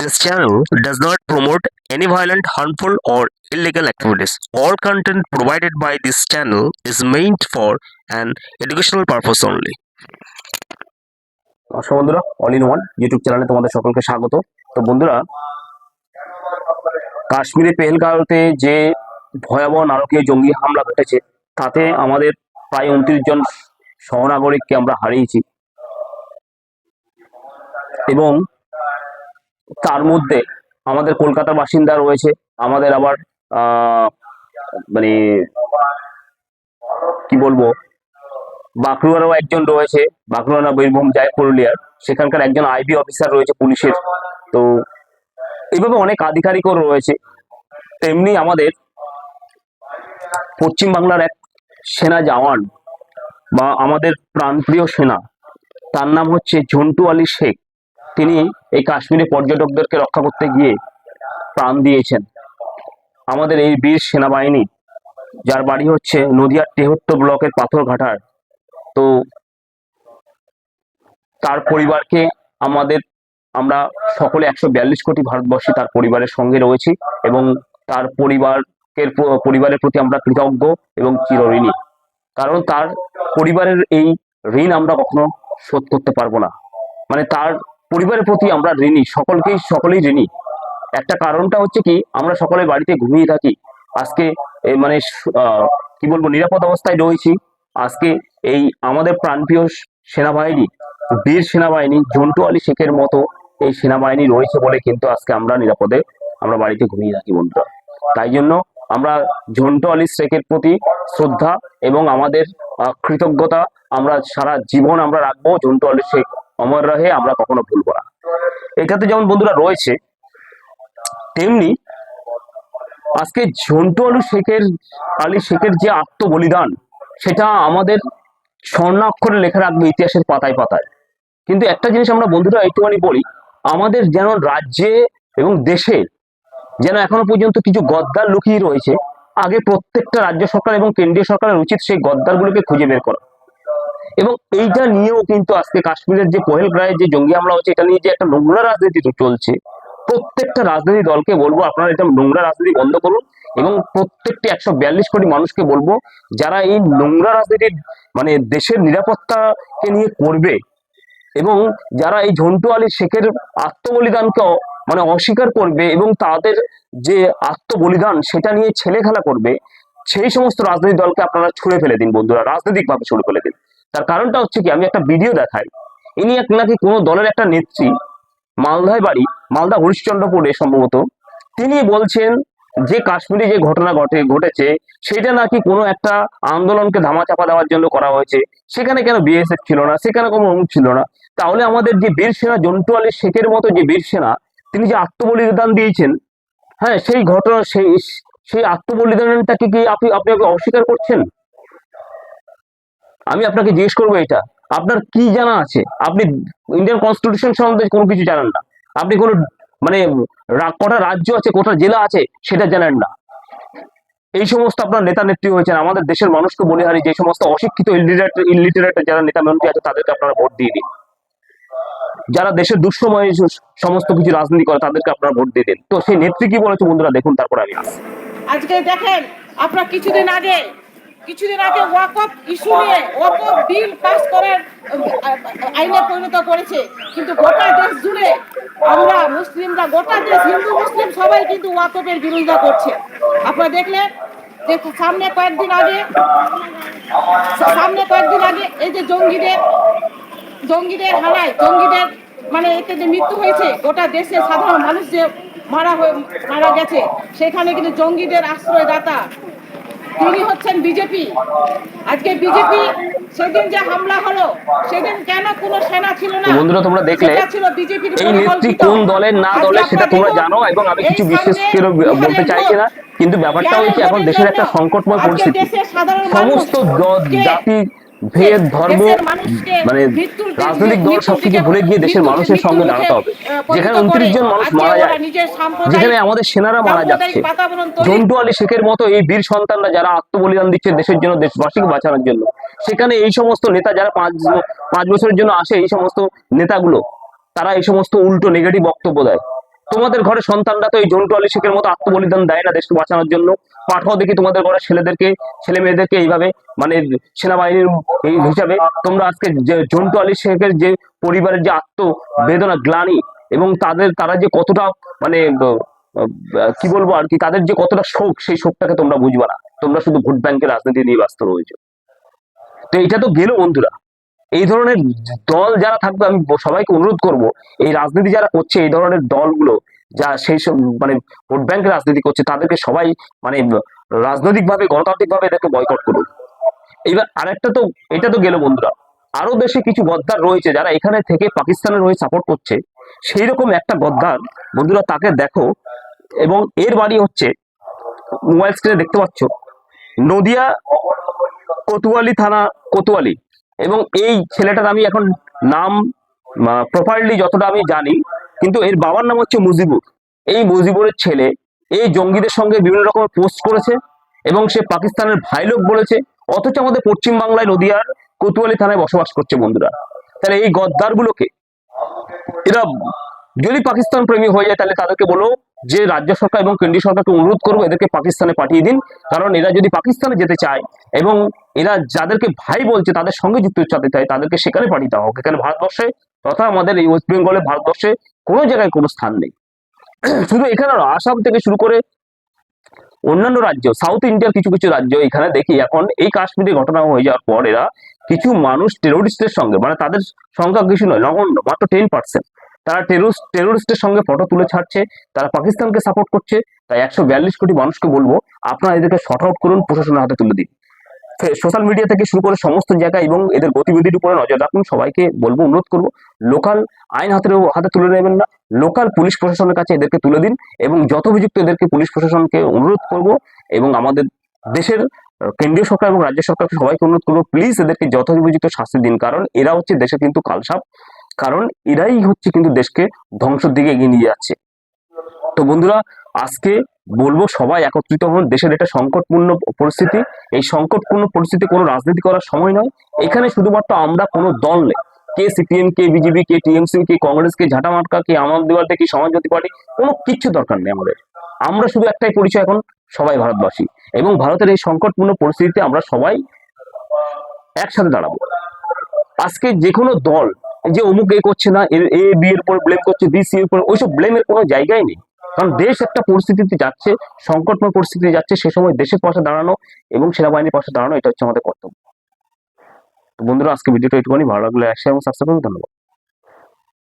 This channel does not promote any violent, harmful, or illegal activities. All content provided by this channel is meant for an educational purpose only. নমস্কার বন্ধুরা all in one YouTube চ্যানেলে তোমাদের সকলকে স্বাগত তো বন্ধুরা কাশ্মীরে পেহেলগাঁওতে যে ভয়াবহ নারকীয় জঙ্গি হামলা ঘটেছে তাতে আমাদের প্রায় উনত্রিশ জন সহনাগরিককে আমরা হারিয়েছি এবং তার মধ্যে আমাদের কলকাতার বাসিন্দা রয়েছে, আমাদের আবার মানে কি বলব, বাঁকুড়ারও একজন রয়েছে বাঁকুড়া বীরভূম যায় পুরুলিয়ার, সেখানকার একজন আইবি অফিসার রয়েছে পুলিশের। তো এইভাবে অনেক আধিকারিকও রয়েছে। তেমনি আমাদের পশ্চিম বাংলার এক সেনা জওয়ান বা আমাদের প্রাণপ্রিয় সেনা, তার নাম হচ্ছে ঝন্টু আলী শেখ। তিনি এই কাশ্মীরে পর্যটকদেরকে রক্ষা করতে গিয়ে প্রাণ দিয়েছেন। আমাদের এই বীর সেনাবাহিনী, যার বাড়ি হচ্ছে নদিয়ার তেহট্ট ব্লকের পাথরঘাটার, তো তার পরিবারকে আমাদের, আমরা সকলে একশো বিয়াল্লিশ কোটি ভারতবর্ষী তার পরিবারের সঙ্গে রয়েছি এবং তার পরিবারের পরিবারের প্রতি আমরা কৃতজ্ঞ এবং চিরঋণী। কারণ তার পরিবারের এই ঋণ আমরা কখনো শোধ করতে পারব না। মানে তার পরিবারের প্রতি আমরা ঋণী, সকলকেই, সকলেই ঋণী। একটা কারণটা হচ্ছে কি, আমরা সকলে বাড়িতে ঘুমিয়ে থাকি। আজকে মানে কি বলব, নিরাপদ অবস্থায় রয়েছি। আজকে এই আমাদের প্রাণপ্রিয় সেনাবাহিনী, বীর সেনাবাহিনী, জন্টু আলী শেখের মতো এই সেনাবাহিনী রয়েছে বলে কিন্তু আজকে আমরা নিরাপদে আমরা বাড়িতে ঘুমিয়ে থাকি বন্ধুরা। তাই জন্য আমরা ঝন্টু আলী শেখের প্রতি শ্রদ্ধা এবং আমাদের কৃতজ্ঞতা আমরা সারা জীবন আমরা রাখব ঝন্টু আলী শেখ অমর রহে, আমরা কখনো ভুলবো না। এটাতে যেমন বন্ধুরা রয়েছে, তেমনি আজকে ঝন্টু আলু শেখের, আলী শেখের যে আত্মবলিদান, সেটা আমাদের স্বর্ণাক্ষরে লেখা রাখবে ইতিহাসের পাতায় পাতায়। কিন্তু একটা জিনিস আমরা বন্ধুরা একটুখানি বলি, আমাদের যেন রাজ্যে এবং দেশে যেন এখনও পর্যন্ত কিছু গদ্দার লুকিয়ে রয়েছে, আগে প্রত্যেকটা রাজ্য সরকার এবং কেন্দ্রীয় সরকারের উচিত সেই গদ্দারগুলোকে খুঁজে বের করা। এবং এইটা নিয়েও কিন্তু আজকে কাশ্মীরের যে পহেলগ্রায় যে জঙ্গি হামলা হচ্ছে, এটা নিয়ে যে একটা নোংরা রাজনীতি চলছে। প্রত্যেকটা রাজনৈতিক দলকে বলব, আপনারা এটা নোংরা রাজনীতি বন্ধ করুন এবং প্রত্যেকটি একশো বিয়াল্লিশ কোটি মানুষকে বলব, যারা এই নোংরা রাজনীতির মানে দেশের নিরাপত্তাকে নিয়ে করবে এবং যারা এই ঝন্টু আলী শেখের আত্মবলিদানকে মানে অস্বীকার করবে এবং তাদের যে আত্মবলিদান, সেটা নিয়ে ছেলে খেলা করবে, সেই সমস্ত রাজনৈতিক দলকে আপনারা ছুঁড়ে ফেলে দিন, বন্ধুরা। রাজনৈতিকভাবে ছুঁড়ে ফেলে দিন। তার কারণটা হচ্ছে কি, আমি একটা ভিডিও দেখাই। ইনি এক নাকি কোনো দলের একটা নেত্রী, মালদায় বাড়ি, মালদা হরিশ্চন্দ্রপুরে সম্ভবত। তিনি বলছেন, যে কাশ্মীরে যে ঘটনা ঘটে, ঘটেছে, সেটা নাকি কোনো একটা আন্দোলনকে ধামাচাপা দেওয়ার জন্য করা হয়েছে। সেখানে কেন বিএসএফ ছিল না? সেখানে কোনো অমুক ছিল না? তাহলে আমাদের যে বীর সেনা, জন্টু আলী শেখের মতো যে বীর সেনা, তিনি যে আত্মবলিদান দিয়েছেন হ্যাঁ সেই ঘটনা, সেই সেই আত্মবলিদানটাকে কি আপনি আপনি অস্বীকার করছেন? আমি আপনাকে জিজ্ঞেস করব এটা আপনার কি জানা আছে? আপনি ইন্ডিয়ান কনস্টিটিউশন সম্বন্ধে কোনো কিছু জানেন না। আপনি কোনো মানে কটা রাজ্য আছে, কটা জেলা আছে, সেটা জানেন না। এই সমস্ত আপনার নেতা নেত্রী হয়েছেন। আমাদের দেশের মানুষকে বলে হারি যে সমস্ত অশিক্ষিত ইলিটারেট যারা নেতা মন্ত্রী আছে, তাদেরকে আপনারা ভোট দিয়ে দিন। যারা দেশের দুঃসময়ে সমস্ত কিছু রাজনীতি করে, তাদেরকে আপনারা ভোট দিয়ে দিন। তো সেই নেত্রী কি বলেছে বন্ধুরা, দেখুন, তারপর আমি আজকে দেখেন, আপনার কিছুদিন আগে কিছুদিন আগে ওয়াকফ ইস্যু নিয়ে ওয়াকফ বিল পাস করার আইনে পরিণত করেছে। কিন্তু গোটা দেশ জুড়ে আমরা মুসলিমরা, গোটা দেশ হিন্দু, মুসলিম সবাই কিন্তু ওয়াকফের বিরোধিতা করছে। আপনারা দেখলেন যে সামনে কয়েকদিন আগে, সামনে কয়েকদিন আগে এই যে জঙ্গিদের জঙ্গিদের হানায়, জঙ্গিদের মানে এতে যে মৃত্যু হয়েছে, গোটা দেশে সাধারণ মানুষ যে মারা হয়ে, মারা গেছে, সেখানে কিন্তু জঙ্গিদের আশ্রয়দাতা তিনি হচ্ছেন বিজেপি। আজকে বিজেপি সেদিন যে হামলা হলো সেদিন কেন কোনো সেনা ছিল না? বন্ধুরা তোমরা দেখলে এই নেত্রী কোন দলের না দলের সেটা তোমরা জানো এবং আমি কিছু বিশেষ করে বলতে চাইছি না কিন্তু ব্যাপারটা হচ্ছে এখন দেশের একটা সংকটময় পরিস্থিতি। সমস্ত জাতি ভেদ ধর্ম মানে রাজনৈতিক দল সবকিছু ভুলে গিয়ে দেশের মানুষের সঙ্গে দাঁড়াতে হবে। যেখানে উনত্রিশ জন মানুষ মারা যায় যেখানে আমাদের সেনারা মারা যাচ্ছে। জন্টু আলী শেখের মতো এই বীর সন্তানরা যারা আত্মবলিদান দিচ্ছে দেশের জন্য দেশবাসীকে বাঁচানোর জন্য সেখানে এই সমস্ত নেতা যারা পাঁচ পাঁচ বছরের জন্য আসে এই সমস্ত নেতাগুলো তারা এই সমস্ত উল্টো নেগেটিভ বক্তব্য দেয়। তোমাদের ঘরে সন্তানরা তো এই জন্টু আলী শেখের মতো আত্মবলিদান দেয় না দেশকে বাঁচানোর জন্য। পাঠাও দেখি তোমাদের ঘরে ছেলেদেরকে ছেলে মেয়েদেরকে এইভাবে মানে সেনাবাহিনীর এই হিসাবে তোমরা আজকে যে জন্টু আলী শেখের যে পরিবারের যে আত্মবেদনা, গ্লানি এবং তাদের, তারা যে কতটা মানে কি বলব আর কি, তাদের যে কতটা শোক, সেই শোকটাকে তোমরা বুঝবা না। তোমরা শুধু ভোট ব্যাংকের রাজনীতি নিয়ে ব্যস্ত রয়েছে। তো এটা তো গেল বন্ধুরা। এই ধরনের দল যারা থাকবে, আমি সবাইকে অনুরোধ করব, এই রাজনীতি যারা করছে, এই ধরনের দলগুলো, যা সেই সব মানে ভোট ব্যাংকের রাজনীতি করছে, তাদেরকে সবাই মানে রাজনৈতিক ভাবে গণতান্ত্রিক ভাবে এদেরকে বয়কট করুন। এবার আরেকটা তো, এটা তো গেল বন্ধুরা, আরও দেশে কিছু গদ্দার রয়েছে, যারা এখানে থেকে পাকিস্তানের হয়ে সাপোর্ট করছে, সেই রকম একটা গদ্দার বন্ধুরা তাকে দেখো, এবং এর বাড়ি হচ্ছে মোবাইল স্ক্রিনে দেখতে পাচ্ছ, নদিয়া, কোতোয়ালি থানা, কোতোয়ালি। এবং এই ছেলেটার আমি এখন নাম প্রপারলি যতটা আমি জানি, কিন্তু এর বাবার নাম হচ্ছে মুজিবুর। এই মুজিবুরের ছেলে এই জঙ্গিদের সঙ্গে বিভিন্ন রকমের পোস্ট করেছে এবং সে পাকিস্তানের ভাই লোক বলেছে, অথচ আমাদের পশ্চিম বাংলায় নদিয়ার কোতোয়ালি থানায় বসবাস করছে বন্ধুরা। তাহলে এই গদ্দারগুলোকে, এরা যদি পাকিস্তান প্রেমী হয়ে যায়, তাহলে তাদেরকে বলো যে রাজ্য সরকার এবং কেন্দ্রীয় সরকারকে অনুরোধ করব এদেরকে পাকিস্তানে পাঠিয়ে দিন। কারণ এরা যদি পাকিস্তানে যেতে চায় এবং এরা যাদেরকে ভাই বলছে, তাদের সঙ্গে যুক্ত চাতে চায়, তাদেরকে সেখানে পাঠিয়ে দেওয়া হোক। এখানে ভারতবর্ষে তথা আমাদের এই ওয়েস্ট বেঙ্গলে ভারতবর্ষে কোনো জায়গায় কোনো স্থান নেই। শুধু এখানে আসাম থেকে শুরু করে অন্যান্য রাজ্য, সাউথ ইন্ডিয়ার কিছু কিছু রাজ্য এখানে দেখি, এখন এই কাশ্মীরে ঘটনা হয়ে যাওয়ার পর এরা কিছু মানুষ টেরোরিস্টের সঙ্গে মানে তাদের সংখ্যা কিছু নয়, নগণ্য, মাত্র টেন পার্সেন্ট তারা টেরোরিস্ট টেরোরিস্টের সঙ্গে ফটো তুলে ছাড়ছে, তারা পাকিস্তানকে সাপোর্ট করছে, তাই একশো বিয়াল্লিশ কোটি মানুষকে বলব, আপনারা এদেরকে শর্ট আউট করুন, প্রশাসনের হাতে তুলে দিন। সোশ্যাল মিডিয়া থেকে শুরু করে সমস্ত জায়গায় এবং এদের গতিবিধির উপরে নজর রাখুন, সবাইকে বলব, অনুরোধ করব লোকাল আইন হাতে হাতে তুলে নেবেন না লোকাল পুলিশ প্রশাসনের কাছে এদেরকে তুলে দিন এবং যত অভিযুক্ত এদেরকে পুলিশ প্রশাসনকে অনুরোধ করব এবং আমাদের দেশের কেন্দ্রীয় সরকার এবং রাজ্য সরকারকে সবাইকে অনুরোধ করব প্লিজ এদেরকে যত উপযুক্ত শাস্তি দিন, কারণ এরা হচ্ছে দেশে কিন্তু কালসাপ। কারণ এরাই হচ্ছে কিন্তু দেশকে ধ্বংসের দিকে এগিয়ে নিয়ে যাচ্ছে। তো বন্ধুরা, আজকে বলব সবাই একত্রিত হন, দেশের এটা সংকটপূর্ণ পরিস্থিতি। এই সংকটপূর্ণ পরিস্থিতি কোনো রাজনীতি করার সময় নয়। এখানে শুধুমাত্র আমরা কোনো দল নেই। কে সিপিএম, কে বিজেপি, কে টিএমসি, কে কংগ্রেস, কে ঝাঁটা মার্কা কে আমার দেওয়ালতে কি সমাজবাদী পার্টি, কোনো কিচ্ছু দরকার নেই আমাদের। আমরা শুধু একটাই পরিচয় এখন, সবাই ভারতবাসী। এবং ভারতের এই সংকটপূর্ণ পরিস্থিতিতে আমরা সবাই একসাথে দাঁড়াবো। আজকে যে কোনো দল যে অমুক এ করছে না, এ- বি এর উপর ব্লেম করছে, বি, সি এর উপর, ওইসব ব্লেমের কোনো জায়গায় নেই। কারণ দেশ একটা পরিস্থিতিতে যাচ্ছে, সংকটময় পরিস্থিতিতে যাচ্ছে, সে সময় দেশের পাশে দাঁড়ানো এবং সেনাবাহিনীর পাশে দাঁড়ানো, এটা হচ্ছে আমাদের কর্তব্য। তো বন্ধুরা, আজকে ভিডিওটা একটুখানি ভালো লাগলে একসাথে এবং সাবস্ক্রাইব ধন্যবাদ।